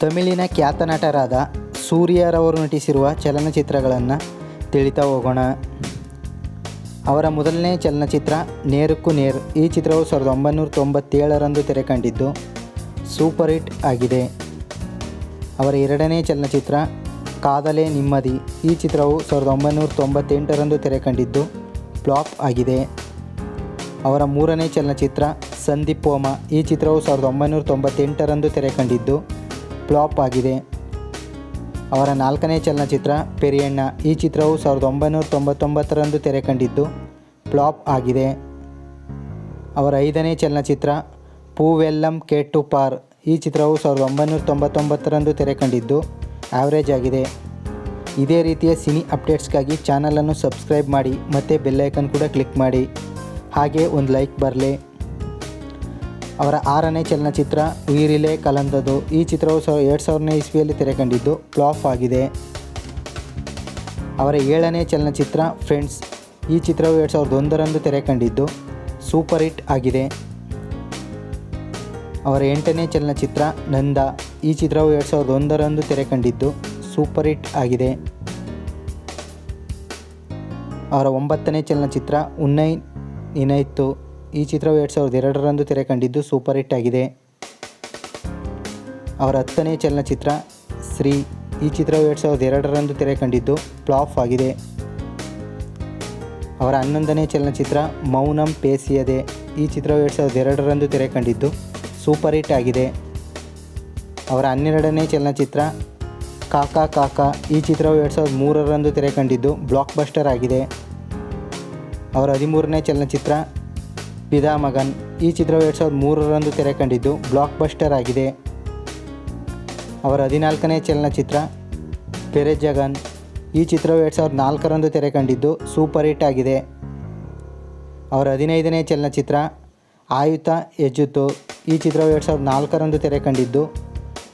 ತಮಿಳಿನ ಖ್ಯಾತ ನಟರಾದ ಸೂರ್ಯರವರು ನಟಿಸಿರುವ ಚಲನಚಿತ್ರಗಳನ್ನು ತಿಳಿತಾ ಹೋಗೋಣ. ಅವರ ಮೊದಲನೇ ಚಲನಚಿತ್ರ ನೇರಕ್ಕೂ ನೇರ್, ಈ ಚಿತ್ರವು ಸಾವಿರದ ಒಂಬೈನೂರ ತೊಂಬತ್ತೇಳರಂದು ತೆರೆ ಕಂಡಿದ್ದು ಸೂಪರ್ ಹಿಟ್ ಆಗಿದೆ. ಅವರ ಎರಡನೇ ಚಲನಚಿತ್ರ ಕಾದಲೆ ನಿಮ್ಮದಿ, ಈ ಚಿತ್ರವು ಸಾವಿರದ ಒಂಬೈನೂರ ತೊಂಬತ್ತೆಂಟರಂದು ತೆರೆ ಕಂಡಿದ್ದು ಫ್ಲಾಪ್ ಆಗಿದೆ. ಅವರ ಮೂರನೇ ಚಲನಚಿತ್ರ ಸಂದೀಪೋಮ ಈ ಚಿತ್ರವು ಸಾವಿರದ ಒಂಬೈನೂರ ತೊಂಬತ್ತೆಂಟರಂದು ತೆರೆ ಕಂಡಿದ್ದು ಫ್ಲಾಪ್ ಆಗಿದೆ. ಅವರ ನಾಲ್ಕನೇ ಚಲನಚಿತ್ರ, ಪೆರಿಯಣ್ಣ, ಈ ಚಿತ್ರವು ಸಾವಿರದ ಒಂಬೈನೂರ ತೊಂಬತ್ತೊಂಬತ್ತರಂದು ತೆರೆ ಕಂಡಿದ್ದು ಫ್ಲಾಪ್ ಆಗಿದೆ. ಅವರ ಐದನೇ ಚಲನಚಿತ್ರ, ಪೂವೆಲ್ಲಂ ಕೆಟ್ಟು ಪಾರ್, ಈ ಚಿತ್ರವು ಸಾವಿರದ ಒಂಬೈನೂರ ತೊಂಬತ್ತೊಂಬತ್ತರಂದು ತೆರೆ ಕಂಡಿದ್ದು ಆವರೇಜ್ ಆಗಿದೆ. ಇದೇ ರೀತಿಯ ಸಿನಿ ಅಪ್ಡೇಟ್ಸ್ಗಾಗಿ ಚಾನಲನ್ನು ಸಬ್ಸ್ಕ್ರೈಬ್ ಮಾಡಿ ಮತ್ತು ಬೆಲ್ಲೈಕನ್ ಕೂಡ ಕ್ಲಿಕ್ ಮಾಡಿ. ಹಾಗೆ ಒಂದು ಲೈಕ್ ಬರಲಿ. ಅವರ ಆರನೇ ಚಲನಚಿತ್ರ ಉಯಿರಿಲೆ ಕಲಂದದು ಈ ಚಿತ್ರವು ಸಹ ಎರಡು ಸಾವಿರನೇ ಇಸ್ವಿಯಲ್ಲಿ ತೆರೆ ಕಂಡಿದ್ದು ಫ್ಲಾಪ್ ಆಗಿದೆ. ಅವರ ಏಳನೇ ಚಲನಚಿತ್ರ ಫ್ರೆಂಡ್ಸ್, ಈ ಚಿತ್ರವು ಎರಡು ಸಾವಿರದ ಒಂದರಂದು ತೆರೆ ಕಂಡಿದ್ದು ಸೂಪರ್ ಹಿಟ್ ಆಗಿದೆ. ಅವರ ಎಂಟನೇ ಚಲನಚಿತ್ರ ನಂದ, ಈ ಚಿತ್ರವು ಎರಡು ಸಾವಿರದ ಒಂದರಂದು ತೆರೆ ಕಂಡಿದ್ದು ಸೂಪರ್ ಹಿಟ್ ಆಗಿದೆ. ಅವರ ಒಂಬತ್ತನೇ ಚಲನಚಿತ್ರ ಉನ್ನೈ ನಿನೈತು ಈ ಚಿತ್ರವು ಎರಡು ಸಾವಿರದ ಎರಡರಂದು ತೆರೆ ಕಂಡಿದ್ದು ಸೂಪರ್ ಹಿಟ್ ಆಗಿದೆ. ಅವರ ಹತ್ತನೇ ಚಲನಚಿತ್ರ ಶ್ರೀ ಈ ಚಿತ್ರವು ಎರಡು ಸಾವಿರದ ಎರಡರಂದು ತೆರೆ ಕಂಡಿದ್ದು ಫ್ಲಾಫ್ ಆಗಿದೆ. ಅವರ ಹನ್ನೊಂದನೇ ಚಲನಚಿತ್ರ ಮೌನಂ ಪೇಸಿಯದೆ ಈ ಚಿತ್ರವು ಎರಡು ಸಾವಿರದ ಎರಡರಂದು ತೆರೆ ಕಂಡಿದ್ದು ಸೂಪರ್ ಹಿಟ್ ಆಗಿದೆ. ಅವರ ಹನ್ನೆರಡನೇ ಚಲನಚಿತ್ರ ಕಾಕಾ ಕಾಕಾ ಈ ಚಿತ್ರವು ಎರಡು ಸಾವಿರದ ಮೂರರಂದು ತೆರೆ ಕಂಡಿದ್ದು ಬ್ಲಾಕ್ ಬಸ್ಟರ್ ಆಗಿದೆ. ಅವರ ಹದಿಮೂರನೇ ಚಲನಚಿತ್ರ ಪಿದಾ ಮಗನ್. ಈ ಚಿತ್ರವು ಎರಡು ಸಾವಿರದ ಮೂರರಂದು ತೆರೆ ಕಂಡಿದ್ದು ಬ್ಲಾಕ್ ಬಸ್ಟರ್ ಆಗಿದೆ. ಅವರ ಹದಿನಾಲ್ಕನೇ ಚಲನಚಿತ್ರ, ಪೆರೆ ಜಗನ್. ಈ ಚಿತ್ರವು ಎರಡು ಸಾವಿರದ ನಾಲ್ಕರಂದು ತೆರೆ ಕಂಡಿದ್ದು ಸೂಪರ್ ಹಿಟ್ ಆಗಿದೆ. ಅವರ ಹದಿನೈದನೇ ಚಲನಚಿತ್ರ, ಆಯುತ ಎಜ್ಜುತು ಈ ಚಿತ್ರವು ಎರಡು ಸಾವಿರದ ನಾಲ್ಕರಂದು ತೆರೆ ಕಂಡಿದ್ದು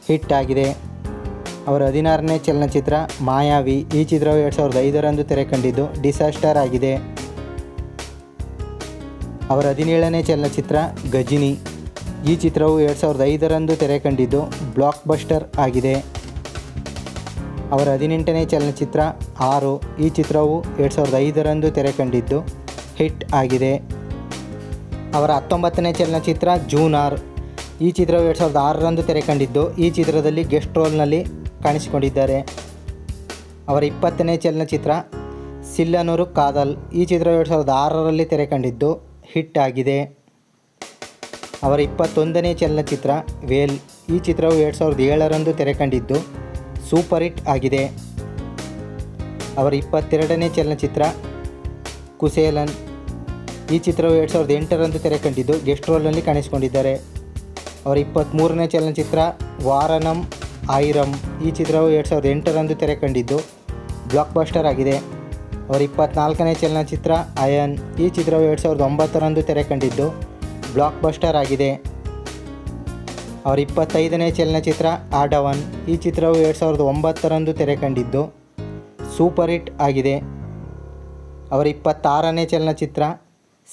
ಹಿಟ್ ಆಗಿದೆ. ಅವರ ಹದಿನಾರನೇ ಚಲನಚಿತ್ರ, ಮಾಯಾವಿ. ಈ ಚಿತ್ರವು ಎರಡು ಸಾವಿರದ ಐದರಂದು ತೆರೆ ಕಂಡಿದ್ದು ಡಿಸಾಸ್ಟರ್ ಆಗಿದೆ. ಅವರ ಹದಿನೇಳನೇ ಚಲನಚಿತ್ರ ಗಜಿನಿ. ಈ ಚಿತ್ರವು ಎರಡು ಸಾವಿರದ ಐದರಂದು ತೆರೆ ಕಂಡಿದ್ದು ಬ್ಲಾಕ್ ಬಸ್ಟರ್ ಆಗಿದೆ. ಅವರ ಹದಿನೆಂಟನೇ ಚಲನಚಿತ್ರ ಆರು. ಈ ಚಿತ್ರವು ಎರಡು ಸಾವಿರದ ಐದರಂದು ತೆರೆ ಕಂಡಿದ್ದು ಹಿಟ್ ಆಗಿದೆ. ಅವರ ಹತ್ತೊಂಬತ್ತನೇ ಚಲನಚಿತ್ರ ಜೂನಾರ್. ಈ ಚಿತ್ರವು ಎರಡು ಸಾವಿರದ ಆರರಂದು ತೆರೆ ಕಂಡಿದ್ದು ಈ ಚಿತ್ರದಲ್ಲಿ ಗೆಸ್ಟ್ ರೋಲ್ನಲ್ಲಿ ಕಾಣಿಸಿಕೊಂಡಿದ್ದಾರೆ. ಅವರ ಇಪ್ಪತ್ತನೇ ಚಲನಚಿತ್ರ ಸಿಲ್ಲನೂರು ಕಾದಲ್. ಈ ಚಿತ್ರವು ಎರಡು ಸಾವಿರದ ಆರರಲ್ಲಿ ತೆರೆ ಕಂಡಿದ್ದು ಹಿಟ್ ಆಗಿದೆ. ಅವರ ಇಪ್ಪತ್ತೊಂದನೇ ಚಲನಚಿತ್ರ, ವೇಲ್, ಈ ಚಿತ್ರವು ಎರಡು ಸಾವಿರದ ಏಳರಂದು ತೆರೆ ಕಂಡಿದ್ದು ಸೂಪರ್ ಹಿಟ್ ಆಗಿದೆ. ಅವರ ಇಪ್ಪತ್ತೆರಡನೇ ಚಲನಚಿತ್ರ, ಕುಸೇಲನ್, ಈ ಚಿತ್ರವು ಎರಡು ಸಾವಿರದ ಎಂಟರಂದು ತೆರೆ ಕಂಡಿದ್ದು ಗೆಸ್ಟ್ ರೋಲ್ನಲ್ಲಿ ಕಾಣಿಸಿಕೊಂಡಿದ್ದಾರೆ. ಅವರ ಇಪ್ಪತ್ತ್ಮೂರನೇ ಚಲನಚಿತ್ರ ವಾರನಂ ಆಯಿರಂ ಈ ಚಿತ್ರವು ಎರಡು ಸಾವಿರದ ಎಂಟರಂದು ತೆರೆ ಕಂಡಿದ್ದು ಬ್ಲಾಕ್ ಬಸ್ಟರ್ ಆಗಿದೆ. ಅವರ ಇಪ್ಪತ್ನಾಲ್ಕನೇ ಚಲನಚಿತ್ರ ಅಯನ್ ಈ ಚಿತ್ರವು ಎರಡು ಸಾವಿರದ ಒಂಬತ್ತರಂದು ತೆರೆ ಕಂಡಿದ್ದು ಬ್ಲಾಕ್ ಬಸ್ಟರ್ ಆಗಿದೆ. ಅವರ ಇಪ್ಪತ್ತೈದನೇ ಚಲನಚಿತ್ರ ಆಡವನ್ ಈ ಚಿತ್ರವು ಎರಡು ಸಾವಿರದ ಒಂಬತ್ತರಂದು ತೆರೆ ಕಂಡಿದ್ದು ಸೂಪರ್ ಹಿಟ್ ಆಗಿದೆ. ಅವರ ಇಪ್ಪತ್ತಾರನೇ ಚಲನಚಿತ್ರ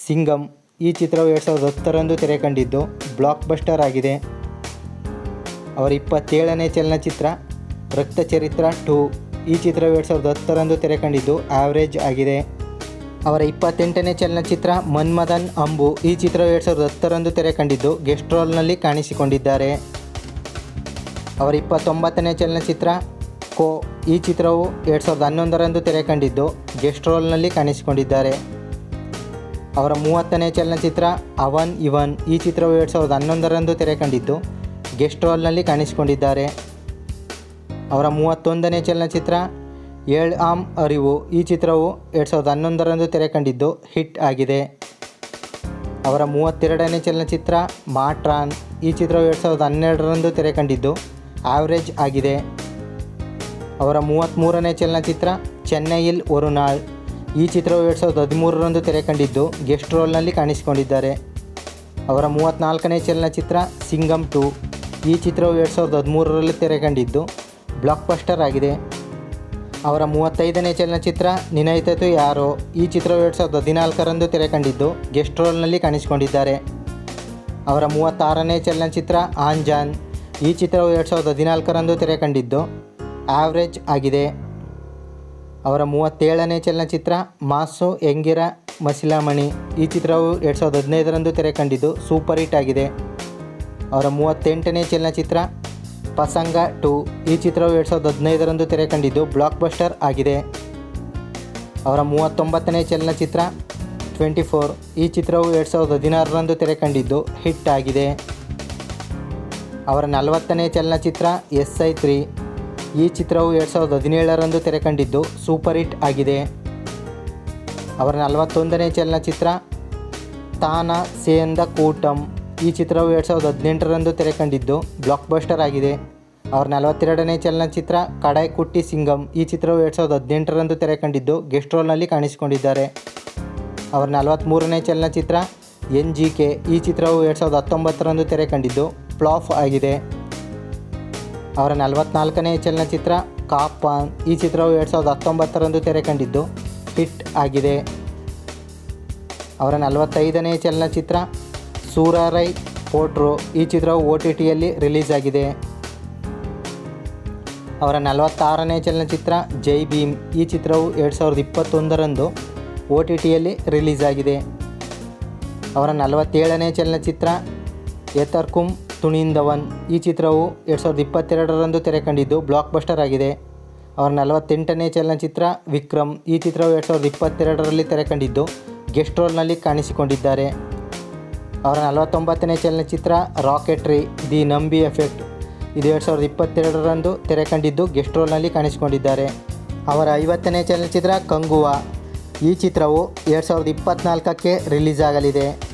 ಸಿಂಗಮ್ ಈ ಚಿತ್ರವು ಎರಡು ಸಾವಿರದ ಹತ್ತರಂದು ತೆರೆ ಕಂಡಿದ್ದು ಬ್ಲಾಕ್ ಬಸ್ಟರ್ ಆಗಿದೆ. ಅವರ ಇಪ್ಪತ್ತೇಳನೇ ಚಲನಚಿತ್ರ ರಕ್ತಚರಿತ್ರ ಟೂ ಈ ಚಿತ್ರವು ಎರಡು ಸಾವಿರದ ಹತ್ತರಂದು ತೆರೆ ಕಂಡಿದ್ದು ಆವ್ರೇಜ್ ಆಗಿದೆ. ಅವರ ಇಪ್ಪತ್ತೆಂಟನೇ ಚಲನಚಿತ್ರ ಮನ್ಮದನ್ ಅಂಬು ಈ ಚಿತ್ರವು ಎರಡು ಸಾವಿರದ ಹತ್ತರಂದು ತೆರೆ ಕಂಡಿದ್ದು ಗೆಸ್ಟ್ ರೋಲ್ನಲ್ಲಿ ಕಾಣಿಸಿಕೊಂಡಿದ್ದಾರೆ. ಅವರ ಇಪ್ಪತ್ತೊಂಬತ್ತನೇ ಚಲನಚಿತ್ರ ಕೋ ಈ ಚಿತ್ರವು ಎರಡು ಸಾವಿರದ ಹನ್ನೊಂದರಂದು ತೆರೆ ಕಂಡಿದ್ದು ಗೆಸ್ಟ್ ರೋಲ್ನಲ್ಲಿ ಕಾಣಿಸಿಕೊಂಡಿದ್ದಾರೆ. ಅವರ ಮೂವತ್ತನೇ ಚಲನಚಿತ್ರ ಅವನ್ ಇವನ್ ಈ ಚಿತ್ರವು ಎರಡು ಸಾವಿರದ ಹನ್ನೊಂದರಂದು ತೆರೆ ಕಂಡಿದ್ದು ಗೆಸ್ಟ್ ರೋಲ್ನಲ್ಲಿ ಕಾಣಿಸಿಕೊಂಡಿದ್ದಾರೆ. ಅವರ ಮೂವತ್ತೊಂದನೇ ಚಲನಚಿತ್ರ, ಏಳ್ ಆಮ್ ಅರಿವು. ಈ ಚಿತ್ರವು ಎರಡು ಸಾವಿರದ ಹನ್ನೊಂದರಂದು ತೆರೆ ಕಂಡಿದ್ದು ಹಿಟ್ ಆಗಿದೆ. ಅವರ ಮೂವತ್ತೆರಡನೇ ಚಲನಚಿತ್ರ ಮಾಟ್ರಾನ್ ಈ ಚಿತ್ರವು ಎರಡು ಸಾವಿರದ ಹನ್ನೆರಡರಂದು ತೆರೆ ಕಂಡಿದ್ದು ಆವ್ರೇಜ್ ಆಗಿದೆ. ಅವರ ಮೂವತ್ತ್ಮೂರನೇ ಚಲನಚಿತ್ರ ಚೆನ್ನೈಯಿಲ್ ಒರುನಾಳ್ ಈ ಚಿತ್ರವು ಎರಡು ಸಾವಿರದ ಹದಿಮೂರರಂದು ತೆರೆ ಕಂಡಿದ್ದು ಗೆಸ್ಟ್ ರೋಲ್ನಲ್ಲಿ ಕಾಣಿಸಿಕೊಂಡಿದ್ದಾರೆ. ಅವರ ಮೂವತ್ತ್ನಾಲ್ಕನೇ ಚಲನಚಿತ್ರ, ಸಿಂಗಮ್ ಟು. ಈ ಚಿತ್ರವು ಎರಡು ಸಾವಿರದ ಹದಿಮೂರರಲ್ಲಿ ತೆರೆ ಕಂಡಿದ್ದು ಬ್ಲಾಕ್ ಬಸ್ಟರ್ ಆಗಿದೆ. ಅವರ ಮೂವತ್ತೈದನೇ ಚಲನಚಿತ್ರ ನಿನೈತತು ಯಾರೋ ಈ ಚಿತ್ರವು ಎರಡು ಸಾವಿರದ ಹದಿನಾಲ್ಕರಂದು ತೆರೆ ಕಂಡಿದ್ದು ಗೆಸ್ಟ್ ರೋಲ್ನಲ್ಲಿ ಕಾಣಿಸಿಕೊಂಡಿದ್ದಾರೆ. ಅವರ ಮೂವತ್ತಾರನೇ ಚಲನಚಿತ್ರ ಆಂಜಾನ್ ಈ ಚಿತ್ರವು ಎರಡು ಸಾವಿರದ ಹದಿನಾಲ್ಕರಂದು ತೆರೆ ಕಂಡಿದ್ದು ಆವ್ರೇಜ್ ಆಗಿದೆ. ಅವರ ಮೂವತ್ತೇಳನೇ ಚಲನಚಿತ್ರ ಮಾಸು ಎಂಗಿರ ಮಸಿಲಾಮಣಿ ಈ ಚಿತ್ರವು ಎರಡು ಸಾವಿರದ ಹದಿನೈದರಂದು ತೆರೆ ಕಂಡಿದ್ದು ಸೂಪರ್ ಹಿಟ್ ಆಗಿದೆ. ಅವರ ಮೂವತ್ತೆಂಟನೇ ಚಲನಚಿತ್ರ ಪಸಂಗ ಟು ಈ ಚಿತ್ರವು ಎರಡು ಸಾವಿರದ ಹದಿನೈದರಂದು ತೆರೆ ಕಂಡಿದ್ದು ಬ್ಲಾಕ್ ಬಸ್ಟರ್ ಆಗಿದೆ. ಅವರ ಮೂವತ್ತೊಂಬತ್ತನೇ ಚಲನಚಿತ್ರ ಟ್ವೆಂಟಿ ಫೋರ್ ಈ ಚಿತ್ರವು ಎರಡು ಸಾವಿರದ ಹದಿನಾರರಂದು ತೆರೆ ಕಂಡಿದ್ದು ಹಿಟ್ ಆಗಿದೆ. ಅವರ ನಲವತ್ತನೇ ಚಲನಚಿತ್ರ ಎಸ್ ಐ ತ್ರೀ ಈ ಚಿತ್ರವು ಎರಡು ಸಾವಿರದ ಹದಿನೇಳರಂದು ತೆರೆ ಕಂಡಿದ್ದು ಸೂಪರ್ ಹಿಟ್ ಆಗಿದೆ. ಅವರ ನಲವತ್ತೊಂದನೇ ಚಲನಚಿತ್ರ ತಾನ ಸೇಂದ ಕೂಟಂ ಈ ಚಿತ್ರವು ಎರಡು ಸಾವಿರದ ಹದಿನೆಂಟರಂದು ತೆರೆ ಕಂಡಿದ್ದು ಬ್ಲಾಕ್ ಬಸ್ಟರ್ ಆಗಿದೆ. ಅವರ ನಲವತ್ತೆರಡನೇ ಚಲನಚಿತ್ರ ಕಡಾಯ್ ಕುಟ್ಟಿ ಸಿಂಗಂ ಈ ಚಿತ್ರವು ಎರಡು ಸಾವಿರದ ಹದಿನೆಂಟರಂದು ತೆರೆ ಕಂಡಿದ್ದು ಗೆಸ್ಟ್ ರೋಲ್ನಲ್ಲಿ ಕಾಣಿಸಿಕೊಂಡಿದ್ದಾರೆ. ಅವರ ನಲವತ್ತ್ಮೂರನೇ ಚಲನಚಿತ್ರ ಎನ್ ಜಿ ಕೆ ಈ ಚಿತ್ರವು ಎರಡು ಸಾವಿರದ ಹತ್ತೊಂಬತ್ತರಂದು ತೆರೆ ಕಂಡಿದ್ದು ಫ್ಲಾಫ್ ಆಗಿದೆ. ಅವರ ನಲವತ್ನಾಲ್ಕನೇ ಚಲನಚಿತ್ರ ಕಾಪಾನ್ ಈ ಚಿತ್ರವು ಎರಡು ಸಾವಿರದ ಹತ್ತೊಂಬತ್ತರಂದು ತೆರೆ ಕಂಡಿದ್ದು ಹಿಟ್ ಆಗಿದೆ. ಅವರ ನಲವತ್ತೈದನೇ ಚಲನಚಿತ್ರ ಸೂರಾರೈ ಪೋಟ್ರೋ ಈ ಚಿತ್ರವು ಒ ಟಿ ಟಿಯಲ್ಲಿ ರಿಲೀಸ್ ಆಗಿದೆ ಅವರ ನಲವತ್ತಾರನೇ ಚಲನಚಿತ್ರ ಜೈ ಭೀಮ್ ಈ ಚಿತ್ರವು ಎರಡು ಸಾವಿರದ ಇಪ್ಪತ್ತೊಂದರಂದು ಒ ಟಿ ಟಿಯಲ್ಲಿ ರಿಲೀಸ್ ಆಗಿದೆ ಅವರ ನಲವತ್ತೇಳನೇ ಚಲನಚಿತ್ರ ಎತರ್ಕುಂ ತುಣಿಂದವನ್ ಈ ಚಿತ್ರವು ಎರಡು ಸಾವಿರದ ಇಪ್ಪತ್ತೆರಡರಂದು ತೆರೆ ಕಂಡಿದ್ದು ಬ್ಲಾಕ್ ಬಸ್ಟರ್ ಆಗಿದೆ. ಅವರ ನಲವತ್ತೆಂಟನೇ ಚಲನಚಿತ್ರ ವಿಕ್ರಮ್ ಈ ಚಿತ್ರವು ಎರಡು ಸಾವಿರದ ಇಪ್ಪತ್ತೆರಡರಲ್ಲಿ ತೆರೆ ಕಂಡಿದ್ದು ಗೆಸ್ಟ್ ರೋಲ್ನಲ್ಲಿ ಕಾಣಿಸಿಕೊಂಡಿದ್ದಾರೆ. ಅವರ ನಲವತ್ತೊಂಬತ್ತನೇ ಚಲನಚಿತ್ರ ರಾಕೆಟ್ರಿ ದಿ ನಂಬಿ ಎಫೆಕ್ಟ್. ಇದು ಎರಡು ಸಾವಿರದ ಇಪ್ಪತ್ತೆರಡರಂದು ತೆರೆ ಕಂಡಿದ್ದು ಗೆಸ್ಟ್ ರೋಲ್ನಲ್ಲಿ ಕಾಣಿಸಿಕೊಂಡಿದ್ದಾರೆ. ಅವರ ಐವತ್ತನೇ ಚಲನಚಿತ್ರ ಕಂಗುವ. ಈ ಚಿತ್ರವು ಎರಡು ಸಾವಿರದ ಇಪ್ಪತ್ತ್ನಾಲ್ಕಕ್ಕೆ ರಿಲೀಸ್ ಆಗಲಿದೆ.